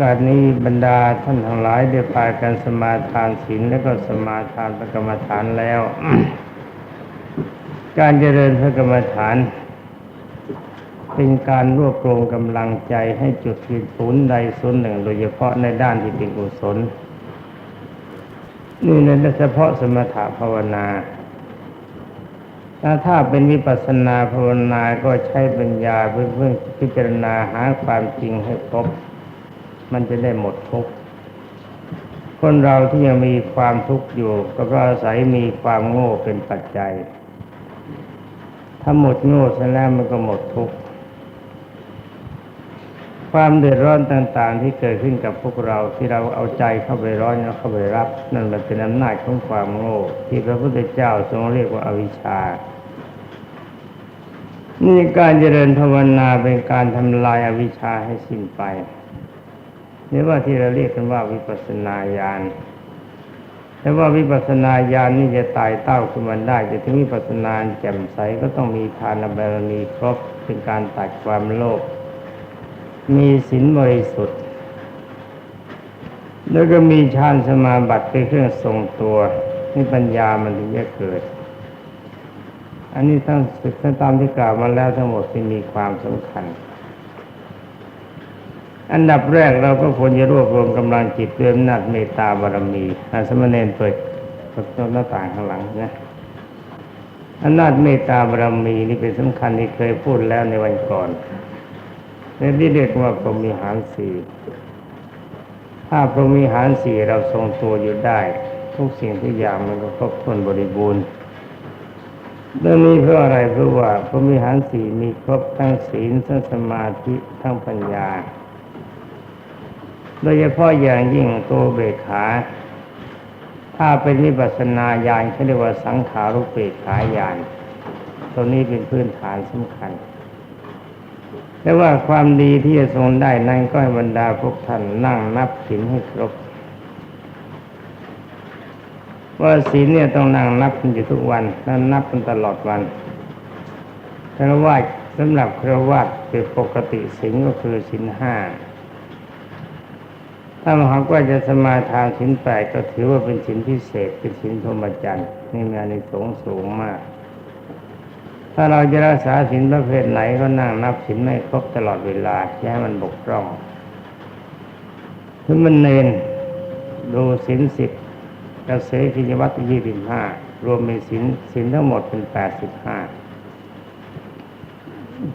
กาสนี้บรรดาท่านทั้งหลายได้พากันสมาทานศีลและก็สมาทานพระกรรมฐานแล้ว การเจริญพระกรรมฐาน เป็นการรวบรวมกำลังใจให้จุดยืนศูนย์ใดศูนย์หนึ่ง โดยเฉพาะในด้านที่เป็นกุศลนี่ในเฉพาะสมถะภาวนาถ้าถ้าเป็นวิปัสสนาภาวนาก็ใช้ปัญญาเพื่อเพื่อพิจารณาหาความจริงให้พบ มันจะได้หมดทุกข์คนเราที่ยังมีความทุกข์อยู่ ก็เพราะอาศัยมีความโง่เป็นปัจจัย ถ้าหมดโง่เสร็จแล้วมันก็หมดทุกข์ความเดือดร้อนต่าง ๆ ที่เกิดขึ้นกับพวกเราที่เราเอาใจเข้าไปร้อนแล้วเข้าไปรับ นั่นมันเป็นอำนาจของความโง่ที่พระพุทธเจ้าทรงเรียกว่าอวิชชานี่การเจริญภาวนาเป็นการทำลายอวิชชาให้สิ้นไป หรือว่าที่เราเรียกกันว่าวิปัสนาญาณแต่ว่าวิปัสนาญาณนี่จะตายเต้าขึ้นมาได้จะถึงวิปัสนาแจ่มใสก็ต้องมีทานบารมีครบเป็นการตัดความโลภมีศีลบริสุทธิ์ แล้วก็มีฌานสมาบัติเป็นเครื่องทรงตัวนี่ปัญญามันถึงจะเกิด อันนี้ทั้งศึกทั้งตามที่กล่าวมาแล้วทั้งหมดที่มีความสำคัญ อันดับแรกเราก็ควรจะรวบรวมกำลังจิตด้วยอำนาจเมตตาบารมีอาสมณเณรเปิดประตูหน้าต่างข้างหลังนะอำนาจเมตตาบารมีนี่เป็นสำคัญที่เคยพูดแล้วในวันก่อนในที่เรียกว่าพรหมิหารสี่ถ้าพรหมิหารสี่เราทรงตัวอยู่ได้ ทุกสิ่งทุกอย่างมันก็ครบถ้วนบริบูรณ์เรื่องนี้เพราะอะไรเพราะว่าพรหมิหารสี่มีครบทั้งศีลทั้งสมาธิทั้งปัญญา โดยเฉพาะอย่างยิ่งตัวเบกขา ถ้าเป็นวิปัสนาญาณเขาเรียกว่าสังขารุปเบกขาญาณตัวนี้เป็นพื้นฐานสำคัญ แต่ว่าความดีที่จะทรงได้นั้นก็ให้บรรดาพวกท่านนั่งนับศีลให้ครบว่าศีลเนี่ยต้องนั่งนับกันอยู่ทุกวันแล้วนับกันตลอดวันคารวะสำหรับคารวะเป็นปกติศีลก็คือศีลห้า ถ้าหากว่าจะสมาทานศีลแปดก็ถือว่าเป็นศีลพิเศษเป็นศีลพรหมจรรย์นี่มีอานิสงส์สูงมาก ถ้าเราจะรักษาศีลประเภทไหนก็นั่งนับศีลไม่ครบตลอดเวลาอย่าให้มันบกพร่องคือมันเนนดูศีลสิบกระเสกิจวัตรยี่สิบห้ารวมเป็นศีลศีลทั้งหมดเป็นแปดสิบห้า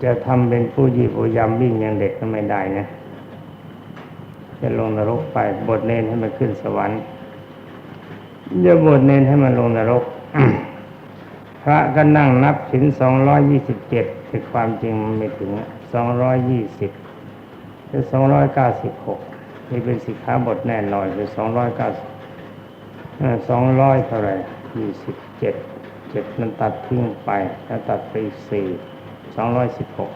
จะทำเป็นผู้ยีผู้ยำวิ่งอย่างเด็กก็ไม่ได้นะ จะลงนรกไป บทเนนให้มันขึ้นสวรรค์จะบทเนนให้มันลงนรก พระก็นั่งนับถึงสองร้อยยี่สิบเจ็ดแต่ความจริงมันไม่ถึงสองร้อยยี่สิบหรือสองร้อยเก้าสิบหกนี่เป็นสิกขาบทแน่นอนคือสองร้อยเก้าสองร้อยเท่าไรยี่สิบเจ็ดเจ็ดมันตัดทิ้งไปแล้วตัดไปสี่สองร้อยสิบหก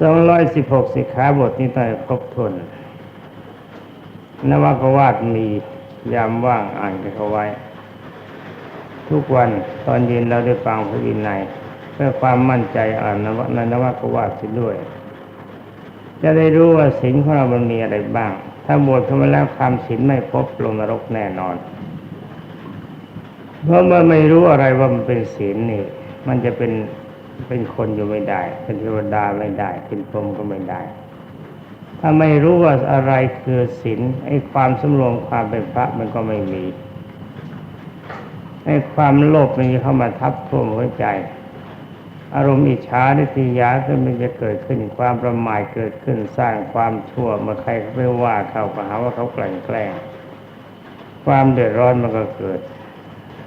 สองร้อยสิบหกสิกขาบทนี้ต้องครบถ้วนนวากวาดมียามว่างอ่านกันเขาไว้ ทุกวันตอนเย็นเราได้ฟังพระวินัยเพื่อความมั่นใจอ่านนวในนวกวาดไปด้วย จะได้รู้ว่าศีลของเรามันมีอะไรบ้าง ถ้าบวชเข้ามาแล้วคำศีลไม่พบลงนรกแน่นอน เพราะมันไม่รู้อะไรว่ามันเป็นศีลนี่ มันจะเป็น เป็นคนอยู่ไม่ได้ เป็นเทวดาไม่ได้ เป็นพรหมก็ไม่ได้ ถ้าไม่รู้ว่าอะไรคือศีลไอ้ความสำรวมความเป็นพระมันก็ไม่มีไอ้ความโลภมันเข้ามาทับท่วมหัวใจ อารมณ์อิจฉาทิฏฐิยาก็มันจะเกิดขึ้นความประมาทเกิดขึ้นสร้างความชั่วเมื่อใครเขาไปว่าเขาก็หาว่าเขาแกล้งแกล้งความเดือดร้อนมันก็เกิด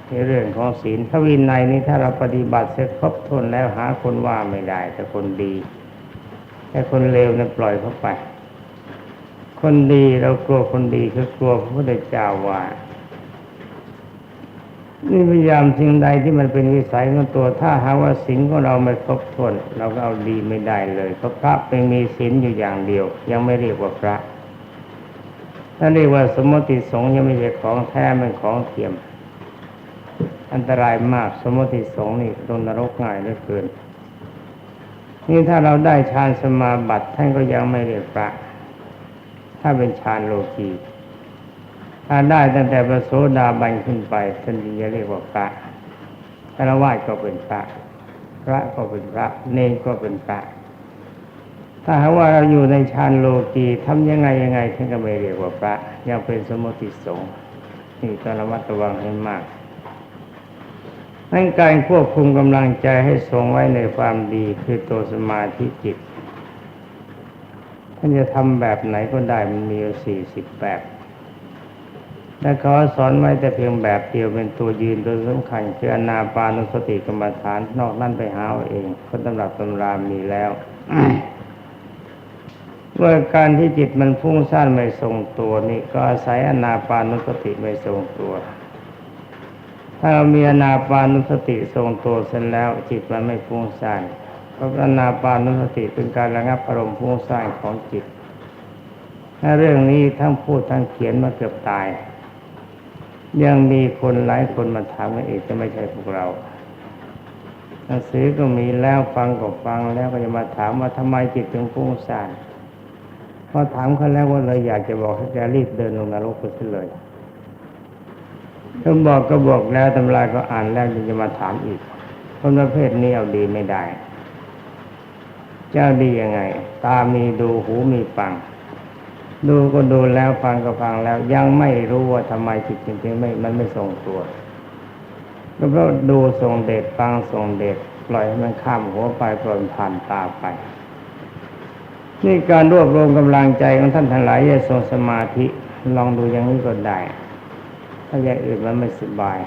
ในเรื่องของศีลถ้าวินัยนี้ถ้าเราปฏิบัติเสร็จครบถ้วนแล้วหาคนว่าไม่ได้ แต่คนดี แต่คนเลวเนั้นปล่อยเข้าไป คนดีเรากลัวคนดีคือกลัวพระพุทธเจ้าว่านี่พยายามสิ่งใดที่มันเป็นวิสัยของตัว ถ้าหาว่าศีลของเราไม่ครบถ้วน เราก็เอาดีไม่ได้เลยเพราะพระเป็นมีศีลอยู่อย่างเดียว ยังไม่เรียกว่าพระถ้าเรียกว่าสมมติสงฆ์ยังไม่ใช่ของแท้เป็นของเทียม อันตรายมากสมมติสงนี่โดนนรกง่ายเหลือเกิน นี่ถ้าเราได้ฌานสมาบัติท่านก็ยังไม่เรียกพระถ้าเป็นฌานโลกีถ้าได้ตั้งแต่พระโสดาบันขึ้นไปท่านจึงจะเรียกว่าพระคารวะก็เป็นพระ พระก็เป็นพระ เนรก็เป็นพระ ถ้าหากว่าเราอยู่ในฌานโลกีทำยังไงยังไงท่านก็ไม่เรียกว่าพระ ยังเป็นสมุติสงฆ์นี่ต้องระมัดระวังให้มาก นั่นการควบคุมกำลังใจให้ทรงไว้ในความดีคือตัวสมาธิจิตท่านจะทำแบบไหนก็ได้มันมีอยู่สี่สิบแบบและเขาสอนไว้แต่เพียงแบบเดียวเป็นตัวยืนตัวสำคัญคืออนาปานุสติกรรมฐานนอกนั้นไปหาเอาเองคนตำรับตำรามีแล้วเมื่อการที่จิตมันฟุ้งซ่านไม่ทรงตัวนี่ก็อาศัยอนาปานุสติไม่ทรงตัว ถ้าเรามีอนาปานุสติทรงตัวเสร็จแล้วจิตมันไม่ฟุ้งซ่านเพราะอนาปานุสติเป็นการระงับอารมณ์ฟุ้งซ่านของจิตถ้าเรื่องนี้ทั้งพูดทั้งเขียนมาเกือบตาย ยังมีคนหลายคนมาถามว่าเอกจะไม่ใช่พวกเราหนังสือก็มีแล้วฟังก็ฟังแล้วก็จะมาถามว่าทำไมจิตถึงฟุ้งซ่านพอถามเขาแล้วว่าเลยอยากจะบอกให้แกรีบเดินลงนรกไปเลย ถ้าบอกก็บอกแล้วตำราก็อ่านแล้วยังจะมาถามอีกคนประเภทนี้เอาดีไม่ได้ เจ้าดียังไง ตามีดูหูมีฟัง ดูก็ดูแล้วฟังก็ฟังแล้ว ยังไม่รู้ว่าทำไมจิตจริงๆไม่มันไม่ทรงตัวก็เพราะดูทรงเดชฟังทรงเดชปล่อยให้มันข้ามหัวไปปล่อยมันผ่านตาไปนี่การรวบรวมกำลังใจของท่านทั้งหลายจะทรงสมาธิลองดูอย่างนี้ก็ได้าอย่างอื่นมันไม่สบาย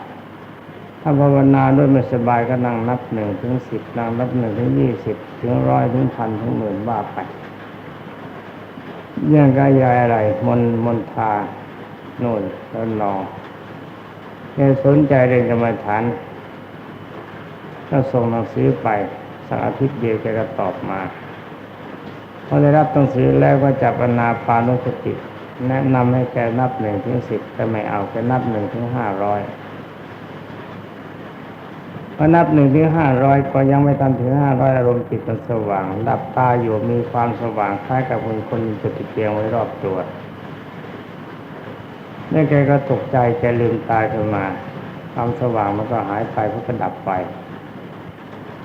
ถ้าภาวนาด้วยไม่สบายก็นั่งนับหนึ่งถึงสิบนั่งนับหนึ่งถึงยี่สิบถึงร้อยถึงพันถึงหมื่นว่าไปเรื่องกายายอะไร มนมนทาโน่นแล้วนองแกสนใจเรื่องกรรมฐานก็ส่งหนังสือไปสักอาทิตย์เดียวแกก็ตอบมาพอได้รับหนังสือแล้วก็จับอนาปานุสติ แนะนำให้แกนับหนึ่งถึงสิบแต่ไม่เอาแกนับหนึ่งถึงห้าร้อยพอนับหนึ่งถึงห้าร้อยก็ยังไม่ทันถึงห้าร้อยอารมณ์จิตมันสว่างหลับตาอยู่มีความสว่างคล้ายกับคนคนมีจุดเตียงไว้รอบตัวนี่แกก็ตกใจแกลืมตาขึ้นมา ความสว่างมันก็หายไปเพราะก็ดับไป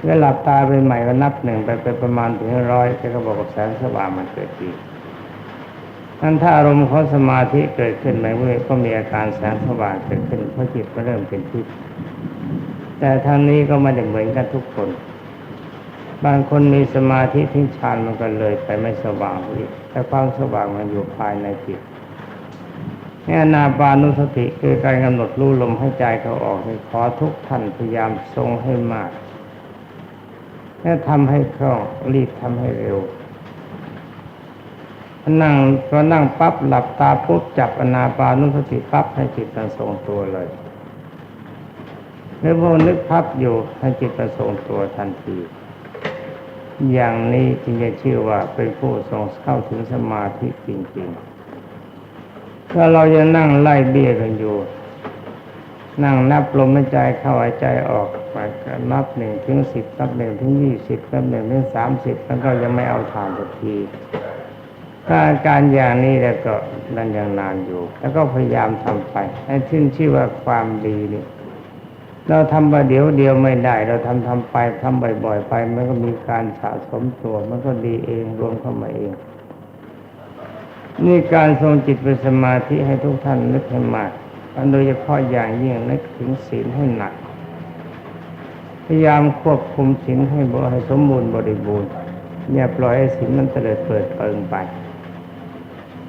แล้วหลับตาไปใหม่ก็นับหนึ่งไปไปประมาณถึงร้อยแกก็บอกว่าแสงสว่างมันเกิดอีก นั่นถ้าอารมณ์ของสมาธิเกิดขึ้นในเมื่อก็มีอาการแสงสว่างเกิดขึ้นเพราะจิตมันเริ่มเป็นทิพย์แต่ทางนี้ก็ไม่ได้เหมือนกันทุกคน บางคนมีสมาธิทิ้งฌานมันก็เลยไปไม่สว่างอีกแต่ความสว่างมันอยู่ภายในจิตนี่นาปานุสติคือการกำหนดรู้ลมให้ใจเขาออกให้ขอทุกท่านพยายามทรงให้มากและทำให้คล่องรีบทำให้เร็ว นั่งพอนั่งปั๊บหลับตาปุ๊บจับอนาปานุสติปั๊บให้จิตมันทรงตัวเลยแล้วพอนึกพับอยู่ให้จิตมันทรงตัวทันที อย่างนี้จึงจะชื่อว่าเป็นผู้ทรงเข้าถึงสมาธิจริงๆถ้าเราจะนั่งไล่เบี้ยกันอยู่ นั่งนับลมหายใจเข้าหายใจออกไปนับหนึ่งถึงสิบนับหนึ่งถึงยี่สิบนับหนึ่งถึงสามสิบแล้วก็ยังไม่เอาฐานสักที ถ้าอาการอย่างนี้แล้วก็นั่นยังนานอยู่ แล้วก็พยายามทำไปให้ขึ้นชื่อว่าความดีนี่เราทำประเดี๋ยวเดียวไม่ได้ เราทำทำไปทำบ่อย ๆ ไป มันก็มีการสะสมตัวมันก็ดีเองรวมเข้ามาเองนี่การทรงจิตเป็นสมาธิให้ทุกท่านนึกให้มากโดยเฉพาะอย่างยิ่งนึกถึงศีลให้หนัก พยายามควบคุมศีลให้บริสมบูรณ์บริบูรณ์อย่าปล่อยให้ศีลมันเตลิดเปิดเปิงไป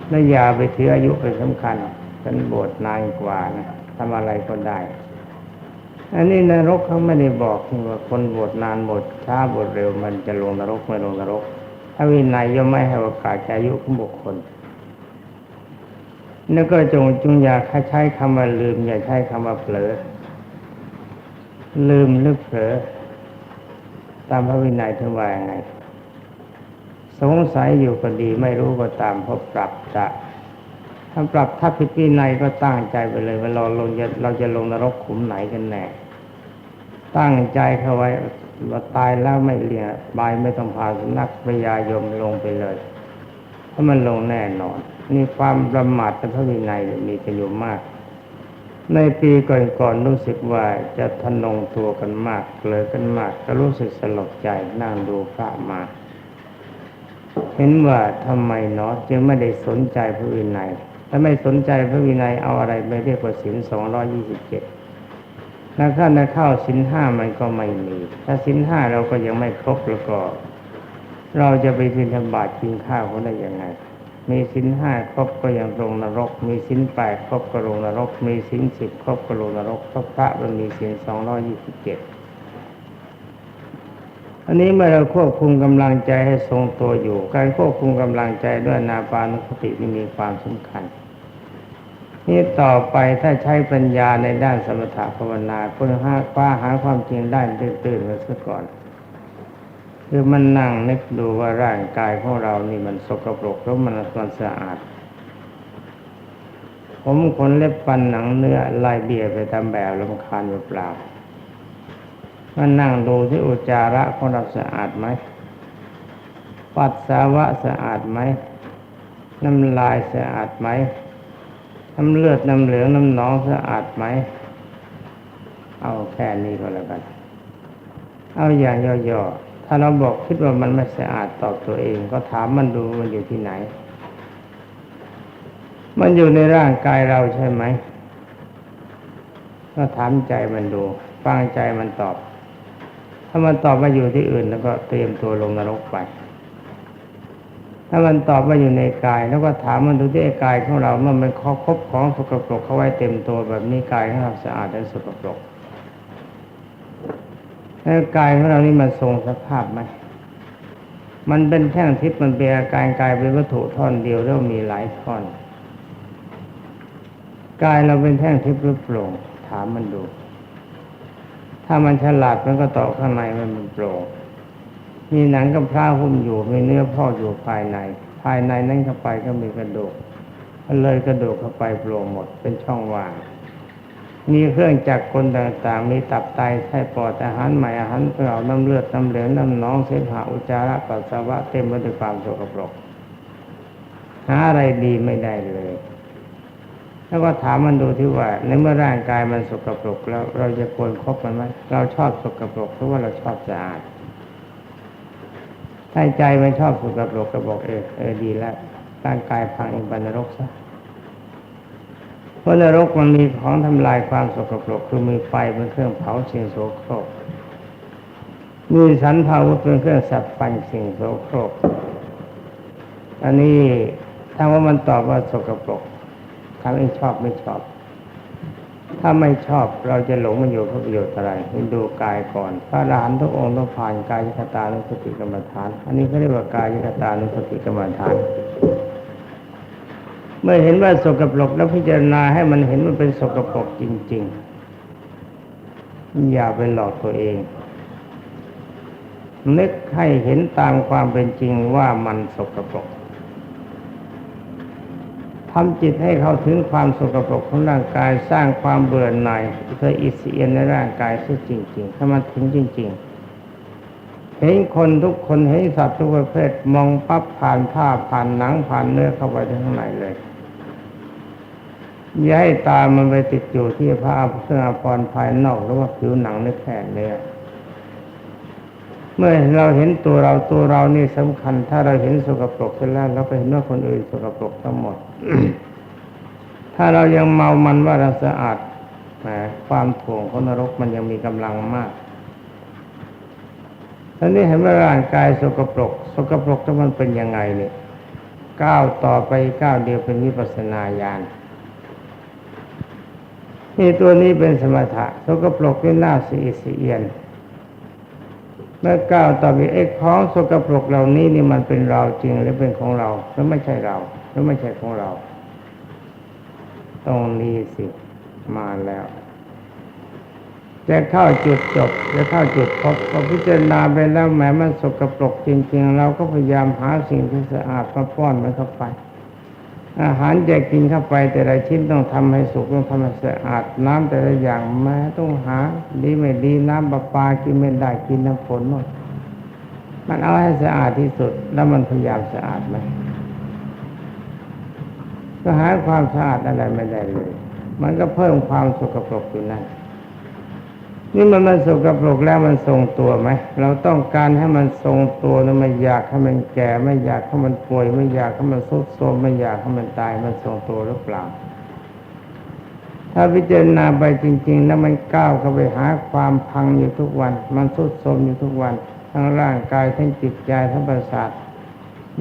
และอย่าไปถืออายุเป็นสำคัญฉันบวชนานกว่านะทำอะไรก็ได้ อันนี้นรกเขาไม่ได้บอกว่าคนบวชนานบวชช้าบวชเร็ว มันจะลงนรกไม่ลงนรกถ้าวินัยย่อมไม่ให้โอกาสอายุของบุคคลแล้วก็จงจงอย่าใช้คำว่าลืม อย่าใช้คำว่าเผลอ ลืมหรือเผลอตามพระวินัยท่านว่ายังไง สงสัยอยู่ก็ดีไม่รู้ก็ตามเพราะปรับจะถ้าปรับถ้าผิดวินัยก็ตั้งใจไปเลยว่าเราลงจะเราจะลงนรกขุมไหนกันแน่ ตั้งใจเข้าไว้ว่าตายแล้วไม่เลี้ยงบายไม่ต้องพาสุนัขพยายมลงไปเลยเพราะมันลงแน่นอนนี่ความประมาทในพระวินัยมีกันอยู่มาก ในปีก่อนๆรู้สึกว่าจะทะนงตัวกันมากเลยกันมากก็รู้สึกสลดใจนั่งดูพระมา เห็นว่าทำไมเนาะจึงไม่ได้สนใจพระวินัยถ้าไม่สนใจพระวินัยเอาอะไรไปเรียกว่าศีลสองร้อยี่สิบเจ็ดแล้วถ้าในเข้าศีลห้ามันก็ไม่มี ถ้าศีลห้าเราก็ยังไม่ครบแล้วก็ เราจะไปบิณฑบาตกินข้าวเขาได้ยังไง มีศีลห้าครบก็ยังลงนรก มีศีลแปดครบก็ลงนรก มีศีลสิบครบก็ลงนรกพระพระมันมีศีลสองร้อยี่สิบเจ็ด อันนี้เมื่อเราควบคุมกำลังใจให้ทรงตัวอยู่ การควบคุมกำลังใจด้วยนาปานุสตินี่มีความสำคัญนี่ต่อไปถ้าใช้ปัญญาในด้านสมถะภาวนาเพื่อหาคว้าหาความจริงได้ตื่นๆมาซะก่อน คือมันนั่งนึกดูว่าร่างกายของเรานี่มันสกปรกแล้วมันมันสะอาด ผมขนเล็บฟันหนังเนื้อลายเบียไปตามแบบลำคาญเปล่า มันนั่งดูที่อุจจาระของเราสะอาดไหม ปัสสาวะสะอาดไหม น้ำลายสะอาดไหม น้ำเลือดน้ำเหลืองน้ำหนองสะอาดไหม เอาแค่นี้ก็แล้วกัน เอาอย่างย่อๆ ถ้าเราบอกคิดว่ามันไม่สะอาดตอบตัวเอง ก็ถามมันดูมันอยู่ที่ไหน มันอยู่ในร่างกายเราใช่ไหมก็ถามใจมันดูฟังใจมันตอบ ถ้ามันตอบมาอยู่ที่อื่น แล้วก็เตรียมตัวลงนรกไป ถ้ามันตอบมาอยู่ในกาย แล้วก็ถามมันดูที่กายของเราเมันเป็นข้อคบของสกปรกเข้าไว้เต็มตัวแบบนี้กายของเราสะอาดและสกปรกแล้วกายของเรานี่มันทรงสภาพไหมมันเป็นแท่งทิพย์มันเป็นอาการกายเป็นวัตถุท่อนเดียวแล้วมีหลายท่อน กายเราเป็นแท่งทิพย์หรือโปร่งถามมันดู ถ้ามันฉลาดมันก็ตอข้างในมันเป็นโปร่งมีหนังกับพร้าหุ้มอยู่มีเนื้อพ่ออยู่ภายใน ภายในนั้นเข้าไปก็มีกระดูกมันเลยกระดูกเข้าไปโปร่งหมดเป็นช่องว่าง มีเครื่องจักรกลต่างๆ มีตับไตไส้ปอดอาหารใหม่อาหารเปล่าน้ำเลือดน้ำเหลืองน้ำหนองเสมหะอุจจาระปัสสาวะเต็มไปด้วยความสกปรกหาอะไรดีไม่ได้เลย แล้วก็ถามมันดูที่ว่าในเมื่อร่างกายมันสกปรกแล้ว เราจะควรคบมันไหมเราชอบสกปรกเพราะว่าเราชอบสะอาดถ้าใจมันชอบสกปรกก็บอกเออเออดีแล้วร่างกายพังเองบรรรกซะเพราะนรกมันมีของทำลายความสกปรกคือมีไฟเป็นเครื่องเผาสิ่งโสโครกมีสันเผาเป็นเครื่องสับปันสิ่งโสโครกอันนี้ถ้าว่ามันตอบว่าสกปรก ถ้าไม่ชอบไม่ชอบ ถ้าไม่ชอบเราจะหลงมันอยู่เพื่อประโยชน์อะไรให้ดูกายก่อน พระอรหันต์ทุกองค์ต้องผ่านกายคตานุสติกรรมฐาน อันนี้เขาเรียกว่ากายคตานุสติกรรมฐาน เมื่อเห็นว่าสกปรกแล้วพิจารณาให้มันเห็นมันเป็นสกปรกจริง ๆ อย่าไปหลอกตัวเองนึกให้เห็นตามความเป็นจริงว่ามันสกปรก ทำจิตให้เข้าถึงความสกปรกของร่างกายสร้างความเบื่อหน่ายเคยอิสเอียนในร่างกายซึ่งจริงๆถ้ามันถึงจริง ๆ เห็นคนทุกคนเห็นสัตว์ทุกประเภทมองปั๊บผ่านผ้าผ่านหนังผ่านเนื้อเข้าไปข้างในเลยย่าให้ตามันไปติดอยู่ที่ผ้าเครื่องอาภรณ์ภายนอกหรือว่าผิวหนังในแผ่นเนื้อเมื่อเราเห็นตัวเราตัวเรานี่สำคัญ ถ้าเราเห็นสกปรกเสร็จแล้วเราก็เห็นว่าคนอื่นสกปรกทั้งหมด ถ้าเรายังเมามันว่าเราสะอาดแหมความถ่วงของนรกมันยังมีกำลังมากตอนนี้เห็นว่าร่างกายสกปรก สกปรกแล้วมันเป็นยังไงเนี่ยก้าวต่อไปก้าวเดียวเป็นวิปัสนาญาณนี่ตัวนี้เป็นสมถะสกปรกนี่หน้าสีอิสีเอียนเมื่อก้าวต่อไปเอกของสกปรกเหล่านี้นี่มันเป็นเราจริงหรือเป็นของเราหรือไม่ใช่เรา รือไม่ใช่ของเรา ตรงนี้สิมาแล้วจะเข้าจุดจบจะเข้าจุดพบพอพิจารณาไปแล้วแม้มันสกปรกจริง ๆ เราก็พยายามหาสิ่งที่สะอาดมาป้อนมันเข้าไป อาหารจะกินเข้าไป แต่ละชิ้นต้องทำให้สุกต้องทำให้สะอาดน้ำแต่ละอย่างแม้ต้องหาดีไม่ดีน้ำประปากินไม่ได้กินน้ำฝนหมดมันเอาให้สะอาดที่สุด แล้วมันพยายามสะอาดไหม ก็หาความสะอาดอะไรไม่ได้เลย มันก็เพิ่มความสกปรกอยู่นั่นนี่มันมันสกปรกแล้วมันทรงตัวไหมเราต้องการให้มันทรงตัวนะไม่อยากให้มันแก่ ไม่อยากให้มันป่วย ไม่อยากให้มันทรุดโทรมไม่อยากให้มันตายมันทรงตัวหรือเปล่า ถ้าพิจารณาไปจริง ๆ แล้วมันก้าวเข้าไปหาความพังอยู่ทุกวัน มันทรุดโทรมอยู่ทุกวัน ทั้งร่างกายทั้งจิตใจทั้งประสาท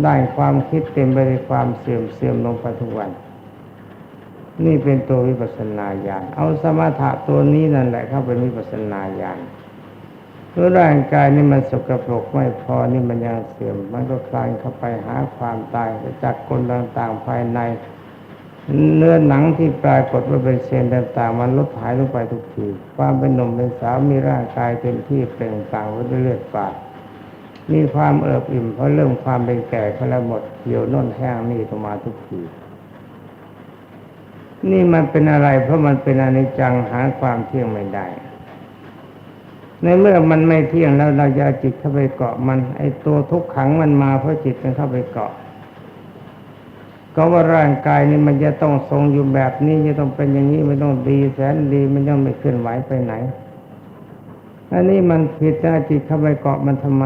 ได้ความคิดเต็มไปด้วยความเสื่อมเสื่อมลงไปทุกวัน นี่เป็นตัววิปัสสนาญาณเอาสมถะตัวนี้นั่นแหละเข้าเป็นวิปัสสนาญาณเพราะร่างกายนี่มันสกปรกไม่พอนี่มันยังเสื่อม มันก็คลานเข้าไปหาความตายจากกลต่างๆภายใน เนื้อหนังที่ปรากฏว่าเป็นเซลล์ต่างๆ มันลดหายลงไปทุกทีความเป็นหนุ่มเป็นสาวมีร่างกายเต็มที่เปล่งปลั่งไปด้วยเลือดฝาด มีความเอิบอิ่มเพราะเริ่มความเป็นแก่เขาแล้วหมดเหี่ยวน่นแห้งนี่ต้อมาทุกทีนี่มันเป็นอะไร เพราะมันเป็นอนิจจังหาความเที่ยงไม่ได้ ในเมื่อมันไม่เที่ยงแล้วเราจะเอาจิตเข้าไปเกาะมัน ไอ้ตัวทุกขังมันมาเพราะจิตมันเข้าไปเกาะ ก็ว่าร่างกายนี่มันจะต้องทรงอยู่แบบนี้จะต้องเป็นอย่างนี้ไม่ต้องดีแสนดีมันยังไม่เคลื่อนไหวไปไหนอันนี้มันผิดนะจิตเข้าไปเกาะมันทำไม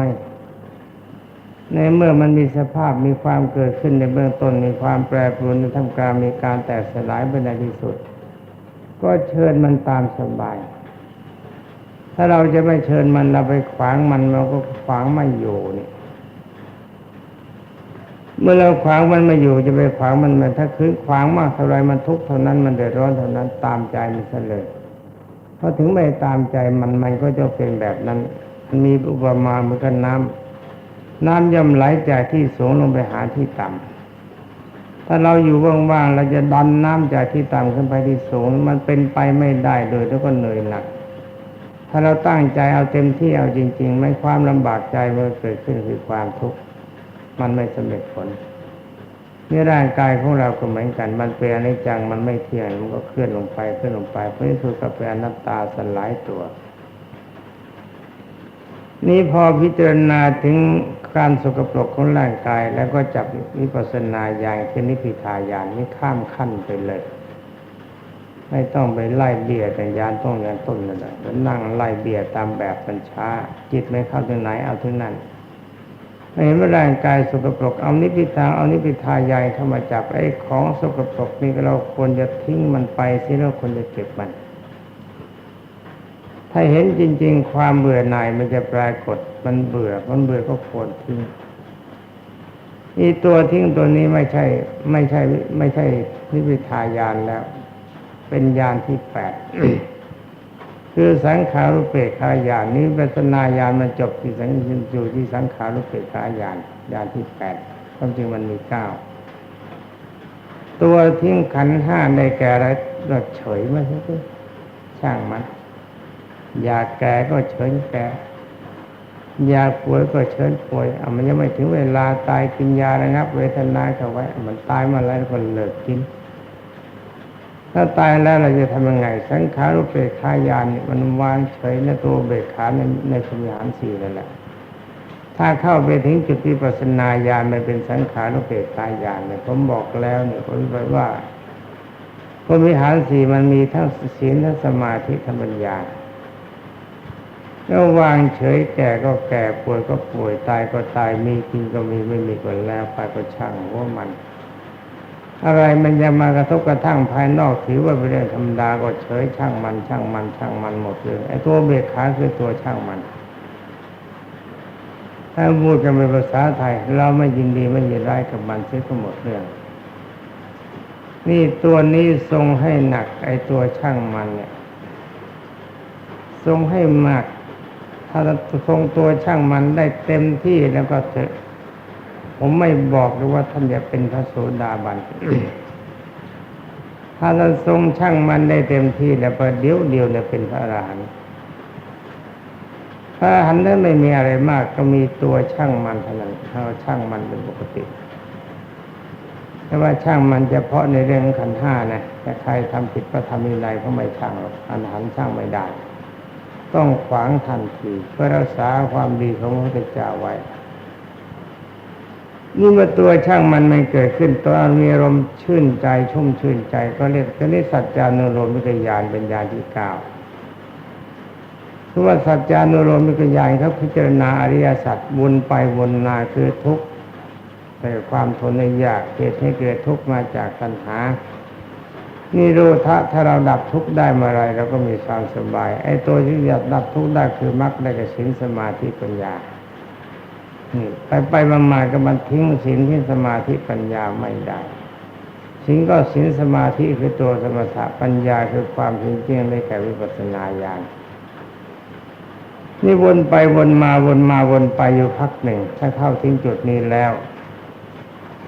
ในเมื่อมันมีสภาพมีความเกิดขึ้นในเบื้องต้นมีความแปรปรวนในทำการมีการแตกสลายไปในที่สุด ก็เชิญมันตามสบาย ถ้าเราจะไม่เชิญมันเราไปขวางมันเราก็ขวางไม่อยู่นี่เมื่อเราขวางมันไม่อยู่จะไปขวางมันมันถ้าคืนขวางมากเท่าไรมันทุกข์เท่านั้นมันเดือดร้อนเท่านั้นตามใจมันซะเลยเพราะถึงไม่ตามใจมันมันก็จะเป็นแบบนั้นมันมีอุปมาเหมือนกันน้ำ น้ำย่อมไหลจากที่สูงลงไปหาที่ต่ำถ้าเราอยู่ว่างๆเราจะดันน้ำจากที่ต่ำขึ้นไปที่สูงมันเป็นไปไม่ได้โดยแล้วก็เหนื่อยหนัก ถ้าเราตั้งใจเอาเต็มที่เอาจริง ๆ ไม่ความลำบากใจมันเกิดขึ้นคือความทุกข์มันไม่สำเร็จผลนี่ร่างกายของเราก็เหมือนกัน มันเป็นอนิจจัง มันไม่เที่ยง มันก็เคลื่อนลงไปเคลื่อนลงไปเพราะนี่คือกับเป็นอนัตตาสลายตัว นี่พอพิจารณาถึง การสกปรกของร่างกายแล้วก็จับวิปัสสนาญาณคือนิพพิทายานนี่ข้ามขั้นไปเลย ไม่ต้องไปไล่เบียดแต่ยานต้องยานต้นนั่นแหละแล้วนั่งไล่เบียดตามแบบบัญชาจิตไม่เข้าถึงไหนเอาถึงนั้นเห็นว่าร่างกายสกปรกเอานิพพิทาเอานิพพิทายายเข้ามาจับไอ้ของสกปรกนี่เราควรจะทิ้งมันไปสิเราควรจะเก็บมัน ถ้าเห็นจริง ๆ ความเบื่อหน่ายมันจะปรากฏ มันเบื่อ มันเบื่อก็ควรทิ้งอีตัวทิ้งตัวนี้ไม่ใช่ ไม่ใช่ ไม่ใช่นิพิทายานแล้ว เป็นญาณที่แปดคือสังขารุเปกขายานนี้ปัสนาญาณมันจบที่สังอยู่ที่สังขารุเปกขายานญาณที่แปดความจริงมันมีเก้าตัวทิ้งขันห้าในแก่อะเราเฉยม่ใช่ไหมช่างมัน อยากแก่ก็เชิญแก่ อยากป่วยก็เชิญป่วยเอามันยังไม่ถึงเวลาตายกินยาระงับ เวทนาเข้าไว้ มันตายมาแล้วคนเลิกกิน ถ้าตายแล้วเราจะทำยังไง สังขารุเปกขายานนี่มันวางเฉยในตัวเบกขาในในสมิหารสี่นั่นแหละถ้าเข้าไปถึงจุดวิปัสสนาญาณมันเป็นสังขารุเปกขายานเนี่ยผมบอกแล้วเนี่ยผมบอกว่าพรมวิหารสี่มันมีทั้งศีลทั้งสมาธิทั้งปัญญา แล้ววางเฉยแก่ก็แก่ป่วยก็ป่วยตายก็ตายมีกินก็มีไม่มีก็แล้วไปก็ช่างว่ามัน อะไรมันจะมากระทบกระทั่งภายนอกถือว่าเป็นเรื่องธรรมดาก็เฉยช่างมันช่างมันช่างมันหมดเลยไอ้ตัวเบกขาคือตัวช่างมันถ้าพูดกันเป็นภาษาไทย เราไม่ยินดีไม่ยินร้ายกับมันเสียก็หมดเรื่อง นี่ตัวนี้ทรงให้หนัก ไอ้ตัวช่างมันเนี่ย ทรงให้มาก ถ้าทรงตัวช่างมันได้เต็มที่แล้วก็เถอะผมไม่บอกเลยว่าท่านจะเป็นพระโสดาบัน ถ้าท่าทรงช่างมันได้เต็มที่แล้วประเดี๋ยวเดียวเนี่ยเป็นพระอรหันต์พระอรหันต์นั้นไม่มีอะไรมาก ก็มีตัวช่างมันเท่านั้นถ้าช่างมันเป็นปกติ แต่ว่าช่างมันเฉพาะในเรื่องขันห้านะแต่ใครทำผิดพระธรรมวินัยก็ไม่ช่างหรอกอันหันช่างไม่ได้ ต้องขวางทันทีเพื่อรักษาความดีของพระพุทธเจ้าไว้นี่เมื่อตัวช่างมันมันเกิดขึ้นตอนมีอารมณ์ชื่นใจชุ่มชื่นใจก็เรียกก็นี้สัจจานุโลมิกญาณเป็นญาณที่เก้าคือว่าสัจจานุโลมิกญาณเขาพิจารณาอริยสัจวนไปวนมาคือทุกข์แต่ความทนในยากเหตุให้เกิดทุกข์มาจากปัญหา นี่รู้ทะถ้าเราดับทุกข์ได้เมื่อไรเราก็มีความสบาย ไอ้ตัวที่จะดับทุกข์ได้คือมรรคได้กับศีลสมาธิปัญญาไปไปมามาก็มันทิ้งศีลทิ้งสมาธิปัญญาไม่ได้ศีลก็ศีลสมาธิคือตัวสมถะปัญญาคือความจริงจริงได้แก่วิปัสสนาญาณนี่วนไปวนมาวนมาวนไปอยู่พักหนึ่ง ถ้าเข้าถึงจุดนี้แล้ว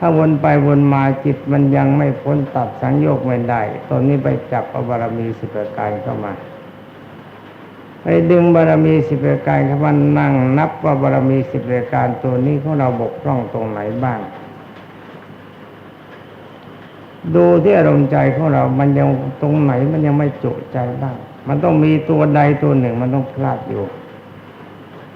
ถ้าวนไปวนมาจิตมันยังไม่พ้นตัดสังโยกไม่ได้ตอนนี้ไปจับเอาบารมีสิบประการเข้ามา ไปดึงบารมีสิบประการเข้ามานั่งนับว่าบารมีสิบประการตัวนี้ของเราบกพร่องตรงไหนบ้าง ดูที่อารมณ์ใจของเรา มันยังตรงไหนมันยังไม่จุใจบ้าง มันต้องมีตัวใดตัวหนึ่งมันต้องพลาดอยู่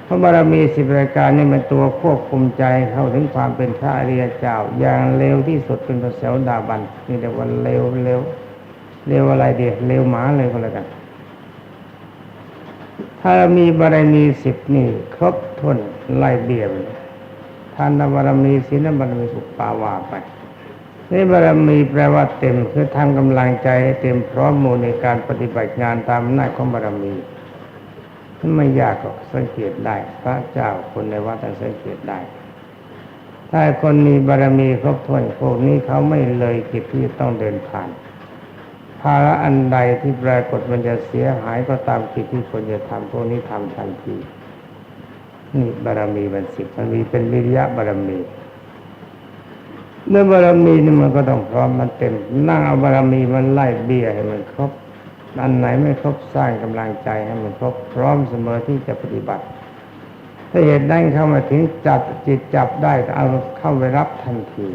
พระบารมีสิบรายการนี่มันตัวควบคุมใจเข้าถึงความเป็นพระอริยเจ้า อย่างเร็วที่สุดเป็นพระเสวดาบันนี่เรียกว่าเร็วเร็วเร็วอะไรเดียเร็วหมาเลยก็แล้วกัน ถ้ามีบารมีสิบนี่ครบถ้วนไล่เบี้ยเลยทานบารมีศีลบารมีสุปาวาไปนี่บารมีแปลว่าเต็มคือทำกำลังใจให้เต็มพร้อมมูลในการปฏิบัติงานตามอำนาของบารมี ไม่ยากหรอกสังเกตได้ พระเจ้าคนในวัดต้องสังเกตได้ ถ้าคนมีบารมีครบถ้วนพวกนี้เขาไม่เลยกิจที่ต้องเดินผ่าน ภาระอันใดที่ปรากฏมันจะเสียหายก็ตามกิจที่ควรจะทำพวกนี้ทำทันทีนี่บารมีมันสิบมันมีเป็นวิริยะบารมีเมื่อบารมีนี่มันก็ต้องพร้อมมันเต็มนั่งเอาบารมีมันไล่เบี้ยให้มันครบ อันไหนไม่ครบสร้างกำลังใจให้มันครบพร้อมเสมอที่จะปฏิบัติ ถ้าเหตุได้เข้ามาถึงจับจิตจับได้เอาเข้าไปรับทันที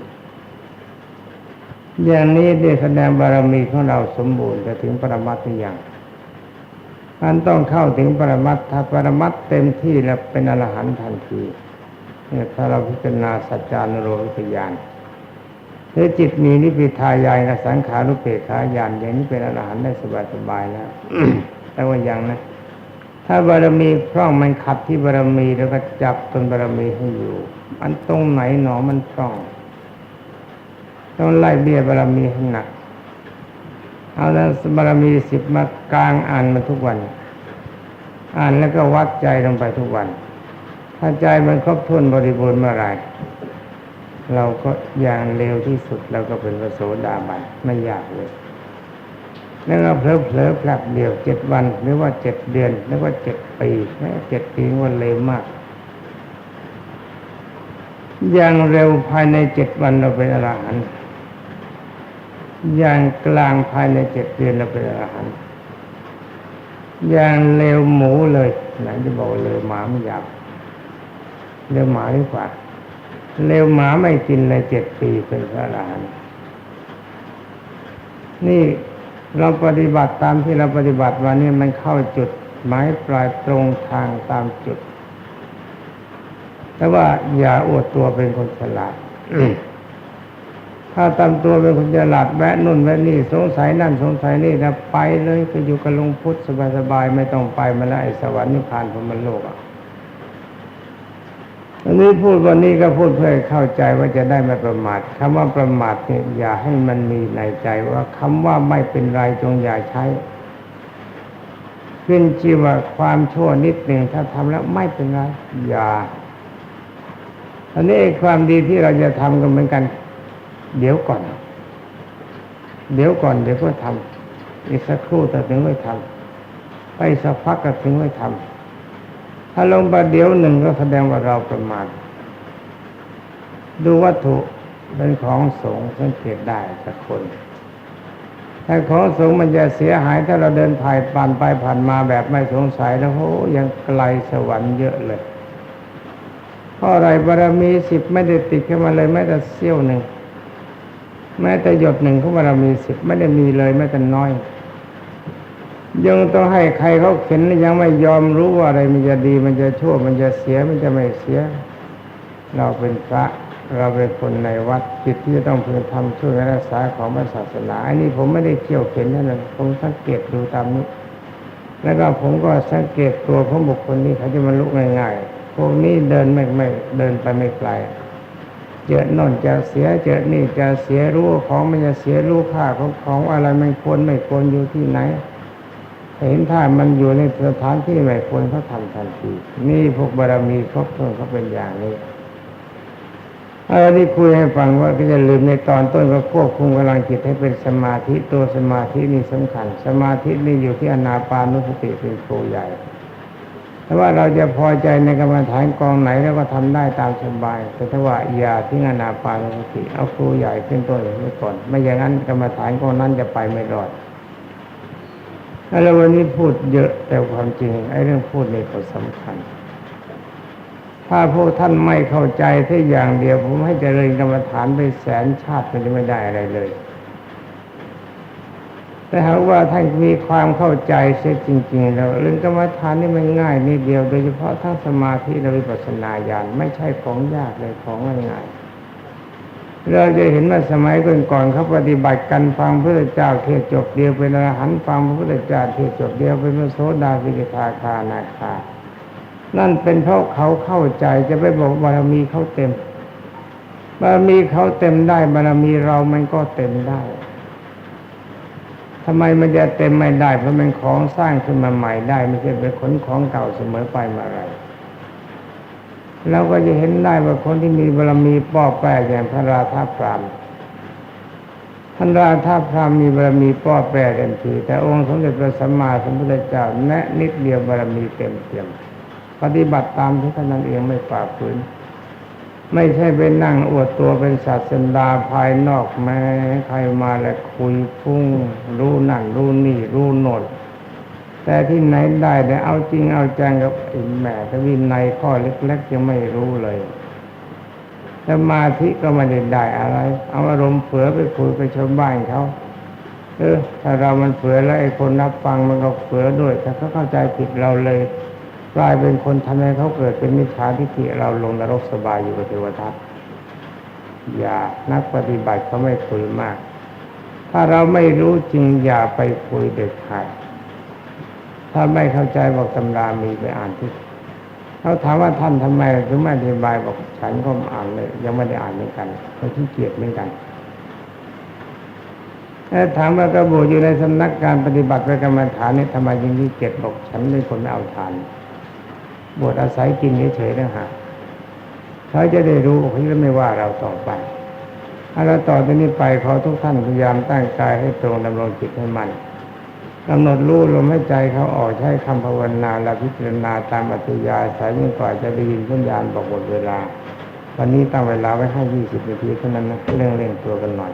อย่างนี้ได้แสดงบารมีของเราสมบูรณ์จะถึงปรมัตถ์หรือยังมันต้องเข้าถึงปรมัตถ์ถ้าปรมัตถ์เต็มที่แล้วเป็นอรหันต์ทันทีเนี่ยถ้าเราพิจารณาสัจจานุโลมิกญาณ หรือจิตมีนิพพิทายายกับสังขารุเปกขายานอย่างนี้เป็นอรหันต์ได้สบายๆแล้วแต่ว่ายังนะ ถ้าบารมีพร่องมันขัดที่บารมีแล้วก็จับตนบารมีให้อยู่ อันตรงไหนหนอมันพร่อง ต้องไล่เบี้ยบารมีให้หนัก เอาแล้วบารมีสิบมากลางอ่านมันทุกวัน อ่านแล้วก็วัดใจลงไปทุกวัน ถ้าใจมันครบถ้วนบริบูรณ์เมื่อไหร เราก็อย่างเร็วที่สุดเราก็เป็นพระโสดาบันไม่ยากเลยแล้วเราเพลอเพลอพลับเดียวเจ็ดวันหรือว่าเจ็ดเดือนหรือว่าเจ็ดปีแม้เจ็ดปีวันเร็วมาก อย่างเร็วภายในเจ็ดวันเราเป็นอรหันต์อย่างกลางภายในเจ็ดเดือนเราเป็นอรหันต์อย่างเร็วหมูเลยไหนจะบอกเร็วหมาไม่อยากเร็วหมาดีกว่า เร็วหมาไม่กินเลยเจ็ดปีเป็นพระอรหันต์นี่เราปฏิบัติตามที่เราปฏิบัติวันนี้มันเข้าจุดหมายปลายตรงทางตามจุด แต่ว่าอย่าอวดตัวเป็นคนฉลาดถ้าตามตัวเป็นคนฉลาดแวะนู่นแวะนี่สงสัยนั่นสงสัยนี่นะไปเลยก็อยู่กับหลวงพุทธสบายๆไม่ต้องไปมาแล้วไอ้สวรรค์นิพพานพรมโลกอะ อันนี้พูดวันนี้ก็พูดเพื่อเข้าใจว่าจะได้ไม่ประมาทคำว่าประมาทเนี่ยอย่าให้มันมีในใจว่าคำว่าไม่เป็นไรจงอย่าใช้ ขึ้นชื่อว่าความชั่วนิดหนึ่งถ้าทำแล้วไม่เป็นไรอย่าอันนี้ความดีที่เราจะทำกันเหมือนกัน เดี๋ยวก่อน เดี๋ยวก่อนเดี๋ยวก็ทำอีกสักครู่แต่ถึงไม่ทำไปสักพักก็ถึงไม่ทำ ถ้าลงประเดี๋ยวหนึ่งก็แสดงว่าเราประมาทดูวัตถุเป็นของสงฆ์สังเกตได้สักคนถ้าของสงฆ์มันจะเสียหายถ้าเราเดินผ่านผ่านไปผ่านมาแบบไม่สงสัยแล้วโอ้ยังไกลสวรรค์เยอะเลยเพราะอะไรบารมีสิบไม่ได้ติดขึ้นมาเลยแม้แต่เสี้ยวหนึ่งแม้แต่หยดหนึ่งของบารมีสิบไม่ได้มีเลยแม้แต่น้อย ยังต้องให้ใครเขาเข็นยังไม่ยอมรู้ว่าอะไรมันจะดีมันจะชั่วมันจะเสียมันจะไม่เสีย เราเป็นพระเราเป็นคนในวัดจิตที่จะต้องพึงทำช่วยรักษาของพระศาสนาอันนี้ผมไม่ได้เกี่ยวเข็นนั่นนะผมสังเกตดูตามนี้ แล้วก็ผมก็สังเกตตัวของบุคคลนี้เขาจะมาลุกง่ายๆพวกนี้เดินไม่ไม่เดินไปไม่ไกลเจอโน่นจะเสียเจอนี่จะเสียรู้ว่าของมันจะเสียรู้ค่าของของอะไรไม่ควรไม่ควรอยู่ที่ไหน เห็นถ้ามันอยู่ในสถานที่ไม่ควรเขาทำทันที นี่พวกบารมีครบถ้วนเขาเป็นอย่างนี้เอันนี้คุยให้ฟังว่าก็จะลืมในตอนต้นก็ควบคุมกำลังจิตให้เป็นสมาธิตัวสมาธินี่สำคัญ สมาธินี่อยู่ที่อนาปานุสติเป็นครูใหญ่แต่ว่าเราจะพอใจในกรรมฐานกองไหนแล้วก็ทำได้ตามสบาย แต่ถ้าว่าอย่าทิ้งอนาปานุสติเอาครูใหญ่ขึ้นต้นไว้ก่อน ไม่อย่างนั้นกรรมฐานกองนั้นจะไปไม่รอด แล้ววันนี้พูดเยอะแต่ความจริงไอ้เรื่องพูดนี่ก็สำคัญ ถ้าพวกท่านไม่เข้าใจแค่อย่างเดียว ผมให้เจริญกรรมฐานไปแสนชาติมันจะไม่ได้อะไรเลย แต่หากว่าท่านมีความเข้าใจเสียจริง ๆ แล้วเรื่องกรรมฐานนี่มันง่ายนิดเดียว โดยเฉพาะทั้งสมาธิและวิปัสสนาญาณไม่ใช่ของยากเลยของง่ายๆ เราจะเห็นว่าสมัยก่อนๆเขาปฏิบัติกันฟังพระเจ้าเทศจบเดียวเป็นอรหันต์ฟังพระพุทธเจ้าเทศจบเดียวเป็นพระโสดาสิกขาคานาคานั่นเป็นเพราะเขาเข้าใจจะไปบอกบารมีเขาเต็มบารมีเขาเต็มได้บารมีเรามันก็เต็มได้ทำไมมันจะเต็มไม่ได้ เพราะมันของสร้างขึ้นมาใหม่ได้ ไม่ใช่เป็นขนของเก่าเสมอไปมาอะไร เราก็จะเห็นได้ว่าคนที่มีบารมีป้อแปรอย่างพระราธาพรามท่านราธาพรามมีบารมีป้อแปรเต็มทีแต่องค์สมเด็จพระสัมมาสัมพุทธเจ้าแนะนิดเดียวบารมีเต็มเต็มปฏิบัติตามที่ท่านนั้นเองไม่ป่าฝืนไม่ใช่ไปนั่งอวดตัวเป็นศาสดาภายนอกแม้ใครมาแล้วคุยพุ่งรู้นั่นรู้นี่รู้โนด แต่ที่ไหนได้แต่เอาจริงเอาจังกับไอ้แม่ทวินัยข้อเล็กๆยังไม่รู้เลยสมาธิก็ไม่ได้ได้อะไร เอาอารมณ์เผือไปคุยไปชาวบ้านเขาเออถ้าเรามันเผือแล้วไอ้คนรับฟังมันก็เผือด้วยถ้าเขาเข้าใจผิดเราเลยกลายเป็นคนทำให้เขาเกิดเป็นมิจฉาทิฏฐิเราลงนรกสบายอยู่กับเทวทัตอย่านักปฏิบัติเขาไม่คุยมาก ถ้าเราไม่รู้จริงอย่าไปคุยเด็ดขาด ถ้าไม่เข้าใจบอกตำรามีไปอ่านที่เขาถามว่าท่านทำไมถึงไม่อธิบายบอกฉันก็อ่านเลย ยังไม่ได้อ่านเหมือนกันเขาที่เกียจเหมือนกันแล้วถามว่ากระบุอยู่ในสำนักการปฏิบัติประกรรมฐานนี่ทำไมยังที่เกียจบอกฉันเป็นคนไม่เอาทาน บวชอาศัยกินเฉยๆนะฮะเขาจะได้รู้เขาจะไม่ว่าเราต่อไปเอาเราต่อจากนี้ไปขอทุกท่านพยายามตั้งกายให้ตรงดำรงจิตให้มัน กำหนดรู้ลมหายใจเขาออกใช้คำภาวนาและพิจารณาตามอัตยาสายยิ่งกว่าจะได้ยินสัญญาณบอกหมดเวลา วันนี้ตั้งเวลาไว้ให้ยี่สิบนาทีเท่านั้นนะเร่งเร่งตัวกันหน่อย